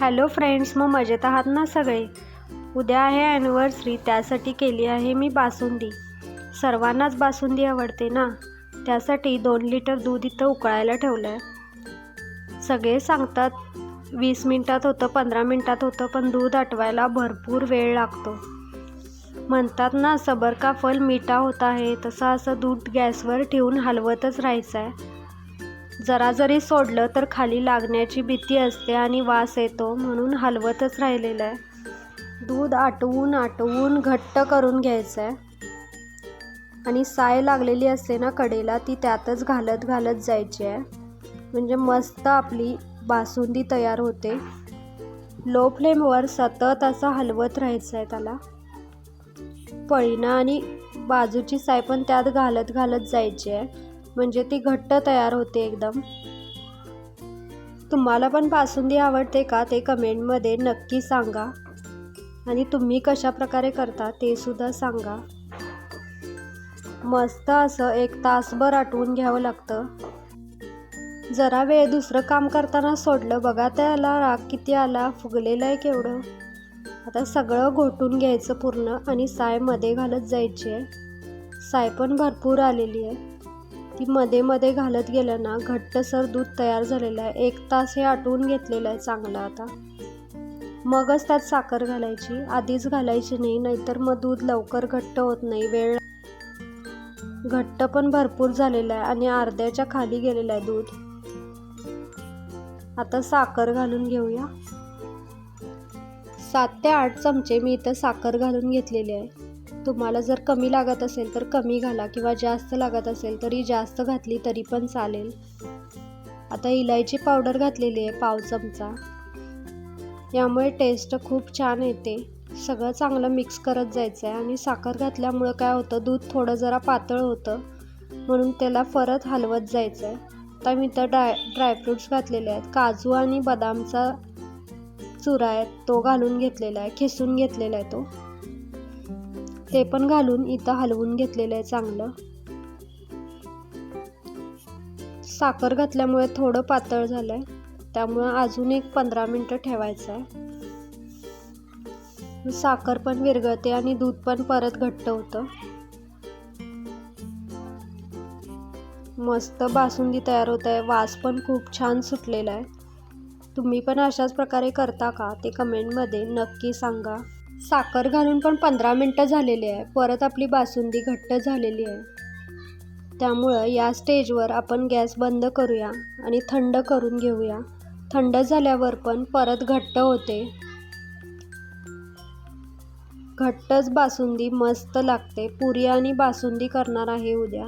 Hello friends मग मजेत आहात ना सगळे? उद्या आहे ॲनिव्हर्सरी त्यासाठी केली आहे मी बासुंदी. सर्वांनाच बासुंदी आवडते ना? त्यासाठी दोन लिटर दूध इथं उकळायला ठेवलं आहे सगळे सांगतात वीस मिनटात होतं पंधरा मिनटात होतं पण दूध आटवायला भरपूर वेळ लागतो. म्हणतात ना सबर का फल मिठा होता आहे तसं असं दूध गॅसवर ठेवून हलवतच राहायचं आहे जरा जरी सोडलं तर खाली लागण्याची भीती असते आणि वास येतो म्हणून हलवतच राहिलेलं आहे. दूध आटवून आटवून घट्ट करून घ्यायचं आहे. आणि साय लागलेली असते ना कडेला ती त्यातच घालत घालत जायची आहे. म्हणजे मस्त आपली बासुंदी तयार होते. लो फ्लेमवर सतत असं हलवत राहायचं आहे त्याला. पळीना आणि बाजूची साय पण त्यात घालत घालत जायची आहे. म्हणजे ती घट्ट तयार होते एकदम. तुम्हाला पण बासुंदी आवडते का ते कमेंटमध्ये नक्की सांगा. आणि तुम्ही कशा प्रकारे करता ते सुद्धा सांगा. मस्त असं एक तासभर आटवून घ्यावं लागतं. जरा वेळ दुसरं काम करताना सोडलं बघा त्याला राग किती आला फुगलेलं आहे केवढं. आता सगळं घोटून घ्यायचं पूर्ण आणि सायमध्ये घालत जायची आहे साय पण भरपूर आलेली आहे. ती मध्ये मध्ये घालत गेलं ना घट्टसर दूध तयार झालेलं आहे. एक तास हे आटवून घेतलेलं आहे चांगलं आता. मगच त्यात साखर घालायची. आधीच घालायची नाही नाहीतर मग दूध लवकर घट्ट होत नाही. वेळ घट्ट पण भरपूर झालेलं आहे आणि अर्ध्याच्या खाली गेलेलं आहे दूध. आता साखर घालून घेऊया. सात ते आठ चमचे मी इथं साखर घालून घेतलेली आहे. तुम्हाला जर कमी लागत असेल तर कमी घाला किंवा जास्त लागत असेल तरी जास्त घातली तरी पण चालेल. आता इलायची पावडर घातलेली आहे पाव चमचा. यामुळे टेस्ट खूप छान येते. सगळं चांगलं मिक्स करत जायचं आहे आणि साखर घातल्यामुळं काय होतं दूध थोडं जरा पातळ होतं म्हणून त्याला परत हलवत जायचं आहे आता मी तर ड्राय ड्रायफ्रूट्स घातलेले आहेत. काजू आणि बदामचा चुरा आहे तो घालून घेतलेला आहे खिसून घेतलेला आहे तो. ते पण घालून इथं हलवून घेतलेलं आहे चांगलं. साखर घातल्यामुळे थोडं पातळ झालं आहे त्यामुळं अजून एक पंधरा मिनटं ठेवायचं आहे. साखर पण विरघळते आणि दूध पण परत घट्ट होतं. मस्त बासुंदी तयार होत आहे. वास पण खूप छान सुटलेला आहे. तुम्ही पण अशाच प्रकारे करता का? ते कमेंटमध्ये नक्की सांगा. साखर घालून पण पंधरा मिनटं झालेली आहे. परत आपली बासुंदी घट्ट झालेली आहे. त्यामुळं या स्टेजवर आपण गॅस बंद करूया आणि थंड करून घेऊया. थंड झाल्यावर पण परत घट्ट होते. घट्टच बासुंदी मस्त लागते. पुरी आणि बासुंदी करणार आहे उद्या.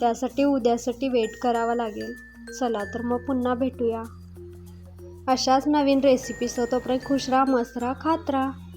त्यासाठी उद्यासाठी वेट करावा लागेल. चला तर मग पुन्हा भेटूया. अशाच नवीन रेसिपीसह तोपर्यंत खुश राहा मस्त राहा खात राहा.